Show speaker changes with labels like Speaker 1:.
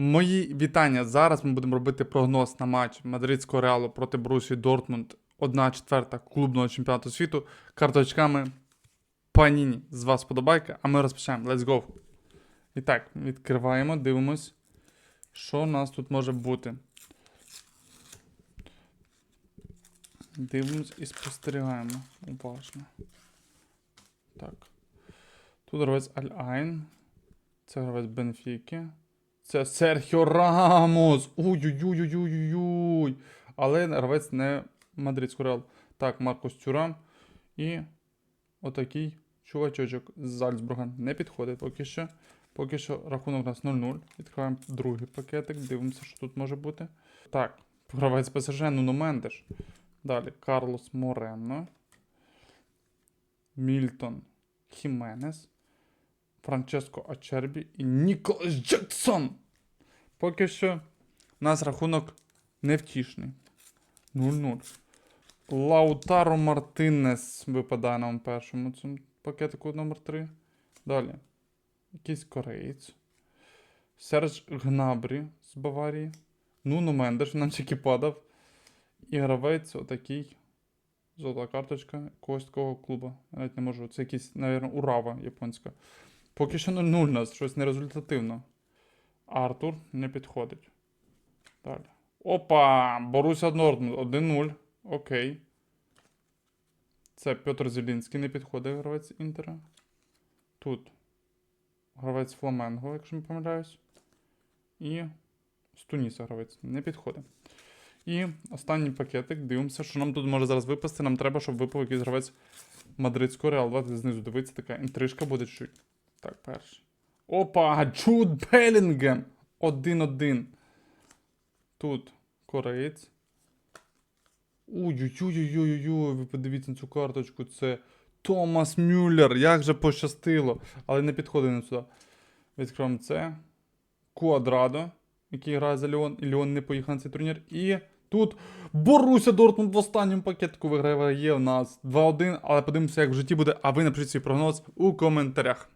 Speaker 1: Мої вітання. Зараз ми будемо робити прогноз на матч Мадридського реалу проти Брусі Дортмунд. 1 четверта клубного чемпіонату світу карточками Паніні. З вас подобайка, а ми розпочнемо. Let's go. І так, відкриваємо, дивимось, що у нас тут може бути. Дивимось і спостерігаємо. Уважно. Так. Тут гравець Аль-Айн. Це гравець Бенфіки. Це Серхіо Рамос. Ой-ой-ой-ой-ой-ой. Але гравець не мадридського реал. Так, Маркос Тюрам. І отакий чувачочок з Зальцбурга. Не підходить поки що. Поки що рахунок у нас 0-0. Відкриваємо другий пакетик. Дивимося, що тут може бути. Так, гравець ПСЖ, Нуно Мендеш. Далі Карлос Морено. Мільтон Хіменес. Франческо Ачербі і Ніколас Джексон. Поки що у нас рахунок невтішний. 0-0. Лаутаро Мартинес випадає нам першому цьому пакетику номер 3. Далі. Якийсь кореєць. Серж Гнабрі з Баварії. Нуно Мендеш нам тільки падав. І гравець отакий. Золота карточка якогось такого клубу. Навіть не можу. Це якийсь, навірно, Урава японська. Поки що 0-0 у нас, щось нерезультативно. Артур не підходить. Далі. Опа! Боруся Дортмунд 1-0. Окей. Це Петр Зелінський не підходить гравець Інтера. Тут гравець Фламенго, якщо не помиляюсь. І з Туніса гравець не підходить. І останній пакетик. Дивимося, що нам тут може зараз випасти. Нам треба, щоб випав якийсь гравець мадридського реал. Давайте знизу дивитися, така інтрижка буде чуть. Так, перший. Опа! Джуд Белінгем! 1-1. Тут кореєць. Ой-ой-ой-ой-ой-ой, ви подивіться на цю карточку. Це Томас Мюллер. Як же пощастило. Але не підходить на сюди. Відкриваємо це. Куадрадо, який грає за Ліон. І Ліон не поїхав на цей турнір. І тут Боруся Дортмунд в останньому пакетку виграє в нас 2-1. Але подивимося, як в житті буде. А ви напишіть свій прогноз у коментарях.